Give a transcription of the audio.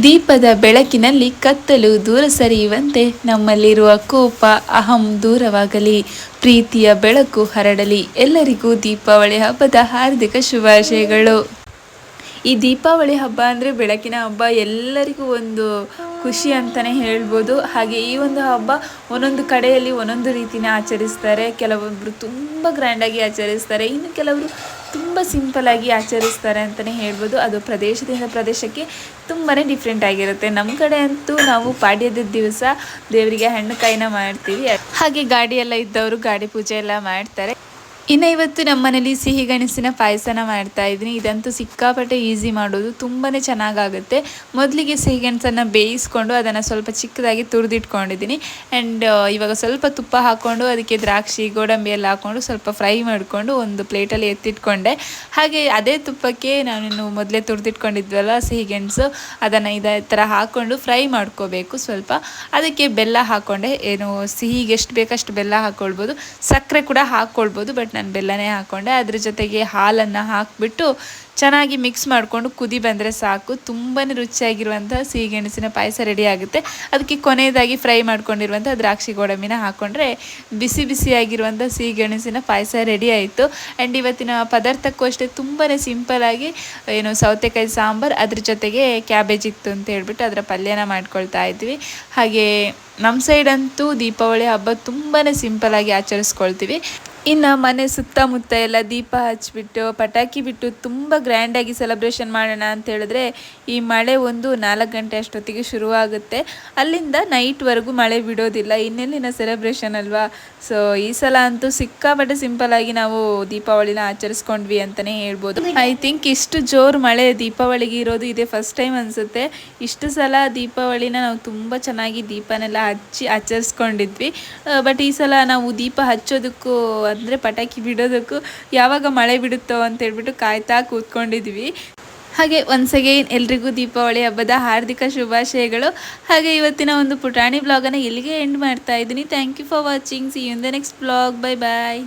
ದೀಪದ ಬೆಳಕಿನಲ್ಲಿ ಕತ್ತಲು ದೂರ ಸರಿಯುವಂತೆ ನಮ್ಮಲ್ಲಿರುವ ಕೋಪ, ಅಹಂ ದೂರವಾಗಲಿ. ಪ್ರೀತಿಯ ಬೆಳಕು ಹರಡಲಿ. ಎಲ್ಲರಿಗೂ ದೀಪಾವಳಿ ಹಬ್ಬದ ಹಾರ್ದಿಕ ಶುಭಾಶಯಗಳು. ಈ ದೀಪಾವಳಿ ಹಬ್ಬ ಅಂದರೆ ಬೆಳಕಿನ ಹಬ್ಬ ಎಲ್ಲರಿಗೂ ಒಂದು ಖುಷಿ ಅಂತಲೇ ಹೇಳ್ಬೋದು. ಹಾಗೆ ಈ ಒಂದು ಹಬ್ಬ ಒಂದೊಂದು ಕಡೆಯಲ್ಲಿ ಒಂದೊಂದು ರೀತಿನೇ ಆಚರಿಸ್ತಾರೆ. ಕೆಲವೊಬ್ಬರು ತುಂಬ ಗ್ರ್ಯಾಂಡಾಗಿ ಆಚರಿಸ್ತಾರೆ. ಇನ್ನು ಕೆಲವರು ತುಂಬ ಸಿಂಪಲಾಗಿ ಆಚರಿಸ್ತಾರೆ ಅಂತಲೇ ಹೇಳ್ಬೋದು. ಅದು ಪ್ರದೇಶದಿಂದ ಪ್ರದೇಶಕ್ಕೆ ತುಂಬಾ ಡಿಫ್ರೆಂಟ್ ಆಗಿರುತ್ತೆ. ನಮ್ಮ ಕಡೆ ಅಂತೂ ನಾವು ಪಾಡ್ಯದ ದಿವಸ ದೇವರಿಗೆ ಹಣ್ಣು ಕಾಯಿನ ಮಾಡ್ತೀವಿ. ಹಾಗೆ ಗಾಡಿ ಎಲ್ಲ ಇದ್ದವರು ಗಾಡಿ ಪೂಜೆ ಎಲ್ಲ ಮಾಡ್ತಾರೆ. ಇನ್ನು ಇವತ್ತು ನಮ್ಮನೇಲಿ ಸಿಹಿ ಗೆಣಸಿನ ಪಾಯಸನ ಮಾಡ್ತಾ ಇದ್ದೀನಿ. ಇದಂತೂ ಸಿಕ್ಕಾಪಟ್ಟೆ ಈಸಿ ಮಾಡೋದು. ತುಂಬಾ ಚೆನ್ನಾಗಾಗುತ್ತೆ. ಮೊದಲಿಗೆ ಸಿಹಿ ಗೆಣಸನ್ನು ಬೇಯಿಸ್ಕೊಂಡು ಅದನ್ನು ಸ್ವಲ್ಪ ಚಿಕ್ಕದಾಗಿ ತುರಿದಿಟ್ಕೊಂಡಿದ್ದೀನಿ. ಆ್ಯಂಡ್ ಇವಾಗ ಸ್ವಲ್ಪ ತುಪ್ಪ ಹಾಕ್ಕೊಂಡು ಅದಕ್ಕೆ ದ್ರಾಕ್ಷಿ, ಗೋಡಂಬಿ ಎಲ್ಲ ಹಾಕ್ಕೊಂಡು ಸ್ವಲ್ಪ ಫ್ರೈ ಮಾಡಿಕೊಂಡು ಒಂದು ಪ್ಲೇಟಲ್ಲಿ ಎತ್ತಿಟ್ಕೊಂಡೆ. ಹಾಗೆ ಅದೇ ತುಪ್ಪಕ್ಕೆ ನಾನು ಮೊದಲೇ ತುರಿದಿಟ್ಕೊಂಡಿದ್ವಲ್ಲ ಸಿಹಿ ಗೆಣಸು, ಅದನ್ನು ಇದೇ ಥರ ಹಾಕ್ಕೊಂಡು ಫ್ರೈ ಮಾಡ್ಕೋಬೇಕು ಸ್ವಲ್ಪ. ಅದಕ್ಕೆ ಬೆಲ್ಲ ಹಾಕ್ಕೊಂಡೆ ಏನು, ಸಿಹಿಗೆ ಎಷ್ಟು ಬೇಕಷ್ಟು ಬೆಲ್ಲ ಹಾಕ್ಕೊಳ್ಬೋದು ಸಕ್ಕರೆ ಕೂಡ ಹಾಕ್ಕೊಳ್ಬೋದು ಬಟ್ ನಾನು ಬೆಲ್ಲನೇ ಹಾಕ್ಕೊಂಡೆ ಅದ್ರ ಜೊತೆಗೆ ಹಾಲನ್ನು ಹಾಕಿಬಿಟ್ಟು ಚೆನ್ನಾಗಿ ಮಿಕ್ಸ್ ಮಾಡಿಕೊಂಡು ಕುದಿ ಬಂದರೆ ಸಾಕು. ತುಂಬಾ ರುಚಿಯಾಗಿರುವಂಥ ಸಿಹಿಗೆಣಸಿನ ಪಾಯಸ ರೆಡಿ ಆಗುತ್ತೆ. ಅದಕ್ಕೆ ಕೊನೆಯದಾಗಿ ಫ್ರೈ ಮಾಡ್ಕೊಂಡಿರುವಂಥ ದ್ರಾಕ್ಷಿ ಗೋಡಂಬಿನ ಹಾಕ್ಕೊಂಡ್ರೆ ಬಿಸಿ ಬಿಸಿಯಾಗಿರುವಂಥ ಸಿಹಿಗೆಣಸಿನ ಪಾಯಸ ರೆಡಿ ಆಯಿತು. ಆ್ಯಂಡ್ ಇವತ್ತಿನ ಪದಾರ್ಥಕ್ಕೂ ಅಷ್ಟೇ ತುಂಬಾ ಸಿಂಪಲಾಗಿ ಏನು ಸೌತೆಕಾಯಿ ಸಾಂಬಾರು, ಅದ್ರ ಜೊತೆಗೆ ಕ್ಯಾಬೇಜ್ ಇತ್ತು ಅಂತ ಹೇಳ್ಬಿಟ್ಟು ಅದರ ಪಲ್ಯನ ಮಾಡ್ಕೊಳ್ತಾ ಇದ್ವಿ. ಹಾಗೆ ನಮ್ಮ ಸೈಡ್ ದೀಪಾವಳಿ ಹಬ್ಬ ತುಂಬಾ ಸಿಂಪಲಾಗಿ ಆಚರಿಸ್ಕೊಳ್ತೀವಿ. ಇನ್ನು ಮನೆ ಸುತ್ತಮುತ್ತ ಎಲ್ಲ ದೀಪ ಹಚ್ಚಿಬಿಟ್ಟು ಪಟಾಕಿ ಬಿಟ್ಟು ತುಂಬ ಗ್ರ್ಯಾಂಡಾಗಿ ಸೆಲೆಬ್ರೇಷನ್ ಮಾಡೋಣ ಅಂತ ಹೇಳಿದ್ರೆ ಈ ಮಳೆ ಒಂದು ನಾಲ್ಕು ಗಂಟೆ ಅಷ್ಟೊತ್ತಿಗೆ ಶುರುವಾಗುತ್ತೆ. ಅಲ್ಲಿಂದ ನೈಟ್ವರೆಗೂ ಮಳೆ ಬಿಡೋದಿಲ್ಲ, ಇನ್ನೆಲ್ಲಿನ ಸೆಲೆಬ್ರೇಷನ್ ಅಲ್ವಾ? ಸೊ ಈ ಸಲ ಅಂತೂ ಸಿಕ್ಕಾಪಟ್ಟೆ ಆಗಿ ನಾವು ದೀಪಾವಳಿನ ಆಚರಿಸ್ಕೊಂಡ್ವಿ ಅಂತಲೇ ಹೇಳ್ಬೋದು. ಐ ಥಿಂಕ್ ಇಷ್ಟು ಜೋರು ಮಳೆ ದೀಪಾವಳಿಗೆ ಇರೋದು ಇದೇ ಫಸ್ಟ್ ಟೈಮ್ ಅನಿಸುತ್ತೆ. ಇಷ್ಟು ಸಲ ದೀಪಾವಳಿನ ನಾವು ತುಂಬ ಚೆನ್ನಾಗಿ ದೀಪನೆಲ್ಲ ಹಚ್ಚಿ ಆಚರಿಸ್ಕೊಂಡಿದ್ವಿ. ಬಟ್ ಈ ಸಲ ನಾವು ದೀಪ ಹಚ್ಚೋದಕ್ಕೂ ಅಂದರೆ ಪಟಾಕಿ ಬಿಡೋದಕ್ಕೂ ಯಾವಾಗ ಮಳೆ ಬಿಡುತ್ತೋ ಅಂತ ಹೇಳ್ಬಿಟ್ಟು ಕಾಯ್ತಾ ಕೂತ್ಕೊಂಡಿದ್ವಿ. ಹಾಗೆ ಒನ್ಸ್ ಅಗೈನ್ ಎಲ್ರಿಗೂ ದೀಪಾವಳಿ ಹಬ್ಬದ ಹಾರ್ದಿಕ ಶುಭಾಶಯಗಳು. ಹಾಗೆ ಇವತ್ತಿನ ಒಂದು ಪುಟಾಣಿ ಬ್ಲಾಗನ್ನು ಇಲ್ಲಿಗೆ ಎಂಡ್ ಮಾಡ್ತಾ ಇದ್ದೀನಿ. Thank you for watching see in the next blog bye bye